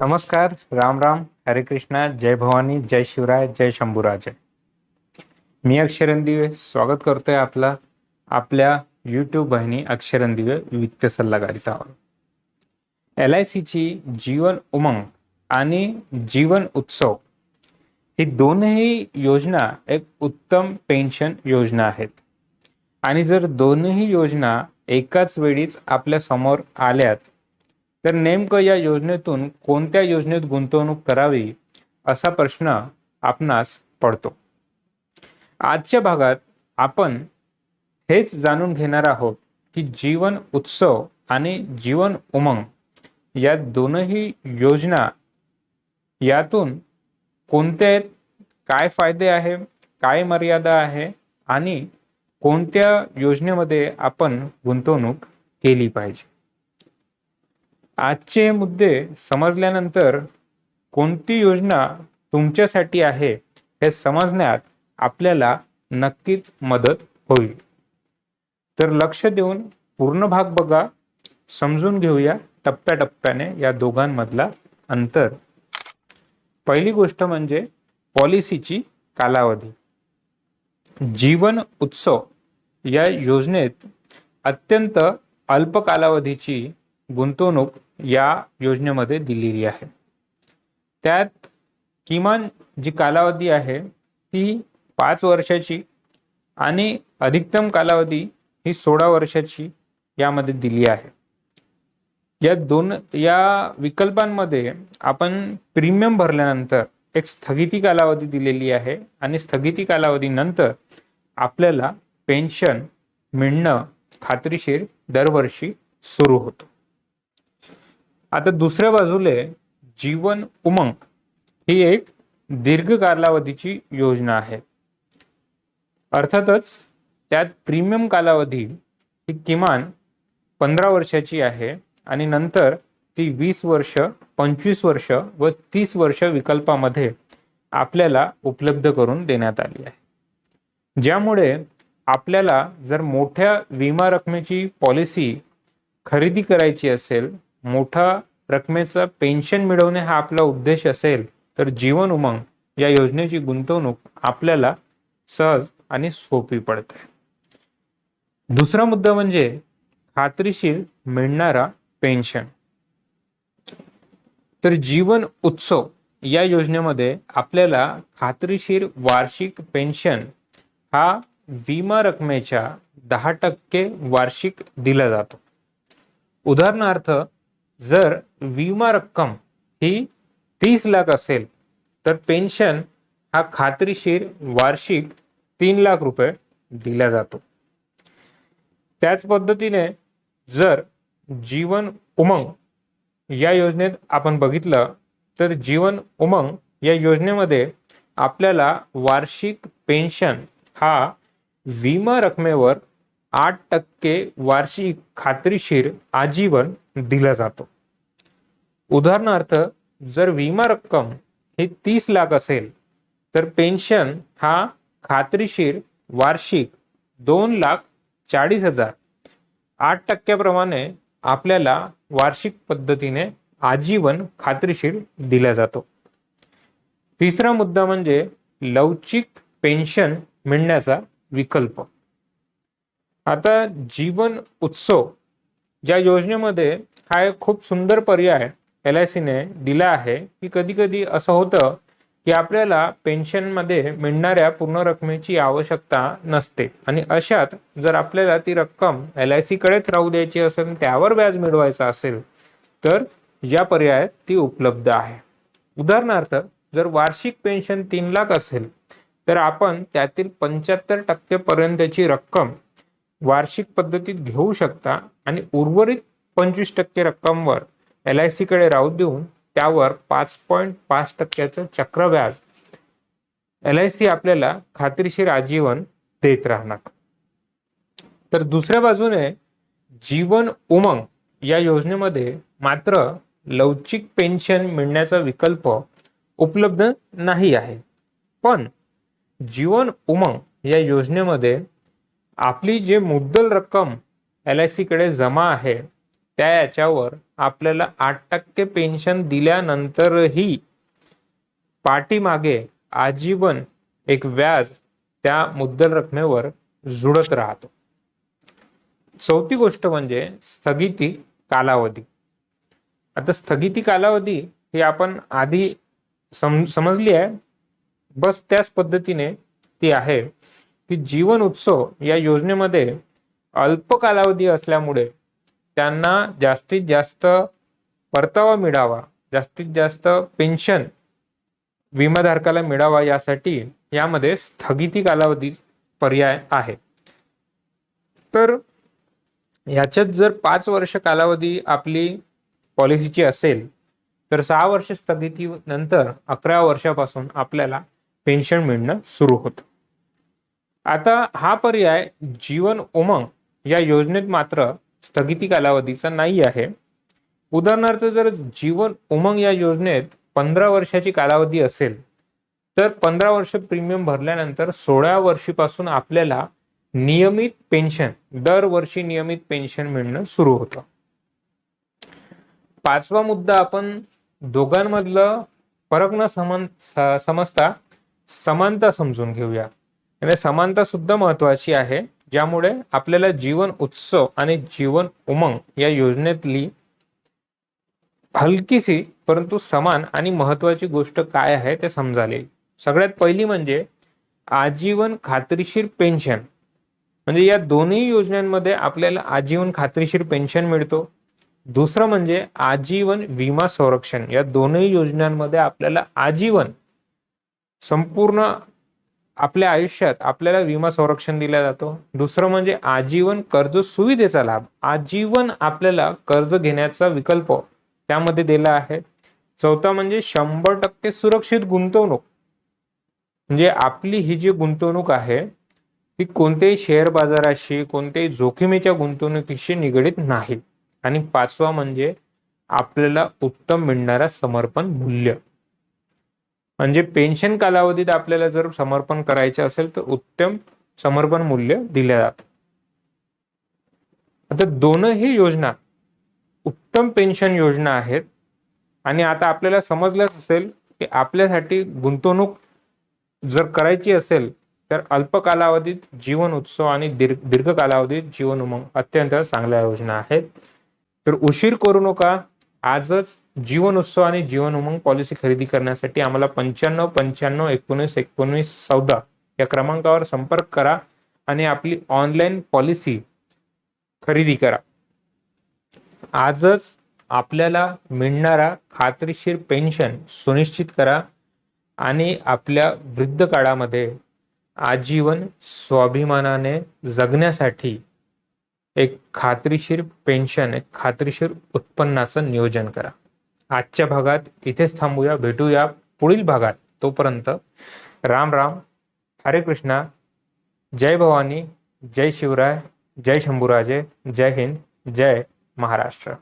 नमस्कार राम राम हरे कृष्णा जय भवानी जय शिवराय जय शंभूराजे. मी अक्षरन दिवे स्वागत करतोय आपला आपल्या यूट्यूब बहिणी अक्षरन दिवे वित्त सल्लागारीचा एल आय सीची जीवन उमंग आणि जीवन उत्सव ही दोनही योजना एक उत्तम पेन्शन योजना आहेत. आणि जर दोनही योजना एकाच वेळीच आपल्यासमोर आल्यात तर नेमकं या योजनेतून कोणत्या योजनेत गुंतवणूक करावी असा प्रश्न आपणास पडतो. आजच्या भागात आपण हेच जाणून घेणार आहोत की जीवन उत्सव आणि जीवन उमंग या दोनही योजना यातून कोणते आहेत, काय फायदे आहे काय मर्यादा आहे आणि कोणत्या योजनेमध्ये आपण गुंतवणूक केली पाहिजे. आजचे मुद्दे समजल्यानंतर कोणती योजना तुमच्यासाठी आहे हे समजण्यात आपल्याला नक्कीच मदत होईल. तर लक्ष देऊन पूर्ण भाग बघा. समजून घेऊया टप्प्याटप्प्याने या दोघांमधला अंतर. पहिली गोष्ट म्हणजे पॉलिसीची कालावधी. जीवन उत्सव या योजनेत अत्यंत अल्प कालावधीची गुंतवणूक या योजनेमध्ये दिलेली आहे. त्यात किमान जी कालावधी आहे ती पाच वर्षाची आणि अधिकतम कालावधी ही सोळा वर्षाची यामध्ये दिली आहे. या दोन या विकल्पांमध्ये आपण प्रीमियम भरल्यानंतर एक स्थगिती कालावधी दिलेली आहे आणि स्थगिती कालावधीनंतर आपल्याला पेन्शन मिळणं खात्रीशीर दरवर्षी सुरू होतं. आता दुसऱ्या बाजूले जीवन उमंग ही एक दीर्घ कालावधीची योजना आहे. अर्थातच त्यात प्रीमियम कालावधी ही किमान पंधरा वर्षाची आहे आणि नंतर ती वीस वर्ष पंचवीस वर्ष व तीस वर्ष विकल्पामध्ये आपल्याला उपलब्ध करून देण्यात आली आहे. ज्यामुळे आपल्याला जर मोठ्या विमा रकमेची पॉलिसी खरेदी करायची असेल मोठा रकमेचा पेन्शन मिळवणे हा आपला उद्देश असेल तर जीवन उमंग या योजनेची गुंतवणूक आपल्याला सहज आणि सोपी पडते. दुसरा मुद्दा म्हणजे खात्रीशीर मिळणारा पेन्शन तर जीवन उत्सव या योजनेमध्ये आपल्याला खात्रीशीर वार्षिक पेन्शन हा विमा रकमेच्या दहा टक्के वार्षिक दिला जातो. उदाहरणार्थ जर विमा रक्कम ही तीस लाख असेल तर पेन्शन हा खात्रीशीर वार्षिक तीन लाख रुपये दिला जातो. त्याच पद्धतीने जर जीवन उमंग या योजनेत आपण बघितलं तर जीवन उमंग या योजनेमध्ये आपल्याला वार्षिक पेन्शन हा विमा रकमेवर आठ टक्के वार्षिक खात्रीशीर आजीवन दिला जातो. उदाहरणार्थ जर विमा रक्कम ही तीस लाख असेल तर पेन्शन हा खात्रीशीर वार्षिक दोन लाख चाळीस हजार. आठ टक्क्याप्रमाणे आपल्याला वार्षिक पद्धतीने आजीवन खात्रीशीर दिला जातो. तिसरा मुद्दा म्हणजे लवचिक पेन्शन मिळण्याचा विकल्प. आता जीवन उत्सव ज्या योजनेमध्ये हा एक खूप सुंदर पर्याय एल आय सीने दिला आहे की कधी कधी असं होतं की आपल्याला पेन्शनमध्ये मिळणाऱ्या पूर्ण रकमेची आवश्यकता नसते. आणि अशात जर आपल्याला ती रक्कम एल आय सीकडेच राहू द्यायची असेल त्यावर व्याज मिळवायचं असेल तर या पर्यायात ती उपलब्ध आहे. उदाहरणार्थ जर वार्षिक पेन्शन तीन लाख असेल तर आपण त्यातील पंच्याहत्तर टक्केपर्यंतची रक्कम वार्षिक पद्धतीत घेऊ शकता आणि उर्वरित पंचवीस टक्के रक्कमवर एल आय सीकडे राहू देऊन त्यावर पाच पॉईंट पाच टक्क्याचं चक्रव्याज एल आय सी आपल्याला खात्रीशीर आजीवन देत राहणार. तर दुसऱ्या बाजूने जीवन उमंग या योजनेमध्ये मात्र लवचिक पेन्शन मिळण्याचा विकल्प उपलब्ध नाही आहे. पण जीवन उमंग या योजनेमध्ये आपली जे मुद्दल रक्कम एल आय सीकडे जमा आहे त्या याच्यावर आपल्याला आठ टक्के पेन्शन दिल्यानंतरही पाठीमागे आजीवन एक व्याज त्या मुद्दल रकमेवर जुळत राहतो. चौथी गोष्ट म्हणजे स्थगिती कालावधी. आता स्थगिती कालावधी ही आपण आधी सम समजली आहे. बस त्याच पद्धतीने ती आहे की जीवन उत्सव या योजनेमध्ये अल्प कालावधी असल्यामुळे त्यांना जास्तीत जास्त परतावा मिळावा जास्तीत जास्त पेन्शन विमाधारकाला मिळावा यासाठी यामध्ये स्थगिती कालावधी पर्याय आहे. तर ह्याच्यात जर पाच वर्ष कालावधी आपली पॉलिसीची असेल तर सहा वर्ष स्थगिती नंतर अकरा वर्षापासून आपल्याला पेन्शन मिळणं सुरू होतं. आता हा पर्याय जीवन उमंग या योजनेत मात्र स्थगिती कालावधीचा नाही आहे. उदाहरणार्थ जर जीवन उमंग या योजनेत पंधरा वर्षाची कालावधी असेल तर पंधरा वर्ष प्रीमियम भरल्यानंतर सोळा वर्षीपासून आपल्याला नियमित पेन्शन दरवर्षी नियमित पेन्शन मिळणं सुरू होतं. पाचवा मुद्दा आपण दोघांमधलं फरक न समान समजता समानता समजून घेऊया. आणि समानता सुद्धा महत्वाची आहे. ज्यामुळे आपल्याला जीवन उत्सव आणि जीवन उमंग या योजनेतली हलकीशी परंतु समान आणि महत्वाची गोष्ट काय आहे ते समजाले. सगळ्यात पहिली म्हणजे आजीवन खात्रीशीर पेन्शन. म्हणजे या दोन्ही योजनांमध्ये आपल्याला आजीवन खात्रीशीर पेन्शन मिळतो. दुसरं म्हणजे आजीवन विमा संरक्षण. या दोन्ही योजनांमध्ये आपल्याला आजीवन संपूर्ण आपल्या आयुष्यात आपल्याला विमा संरक्षण दिला जातो. दुसरं म्हणजे आजीवन कर्ज सुविधेचा लाभ. आजीवन आपल्याला कर्ज घेण्याचा विकल्प त्यामध्ये दिला आहे. चौथा म्हणजे शंभर टक्के सुरक्षित गुंतवणूक. म्हणजे आपली ही जी गुंतवणूक आहे ती कोणत्याही शेअर बाजाराशी कोणत्याही जोखमीच्या गुंतवणुकीशी निगडीत नाही. आणि पाचवा म्हणजे आपल्याला उत्तम मिळणारा समर्पण मूल्य. म्हणजे पेन्शन कालावधीत आपल्याला जर समर्पण करायचे असेल तर उत्तम समर्पण मूल्य दिले जात. आता दोनही योजना उत्तम पेन्शन योजना आहेत आणि आता आपल्याला समजलंच असेल की आपल्यासाठी गुंतवणूक जर करायची असेल तर अल्प कालावधीत जीवन उत्सव आणि दीर्घ दीर्घ कालावधीत जीवन उमंग अत्यंत चांगल्या योजना आहेत. तर उशीर करू नका. आजच जीवन उत्सव आणि जीवन उमंग पॉलिसी खरेदी करण्यासाठी आम्हाला पंच्याण्णव पंच्याण्णव एकोणीस एकोणीस चौदा या क्रमांकावर संपर्क करा आणि आपली ऑनलाईन पॉलिसी खरेदी करा. आजच आपल्याला मिळणारा खात्रीशीर पेन्शन सुनिश्चित करा आणि आपल्या वृद्ध काळामध्ये आजीवन स्वाभिमानाने जगण्यासाठी एक खात्रीशीर पेन्शन एक खात्रीशीर उत्पन्नाचं नियोजन करा. आजच्या भागात इथेच थांबूया भेटूया पुढील भागात. तोपर्यंत राम राम हरे कृष्णा जय भवानी जय शिवराय जय शंभूराजे जय हिंद जय महाराष्ट्र.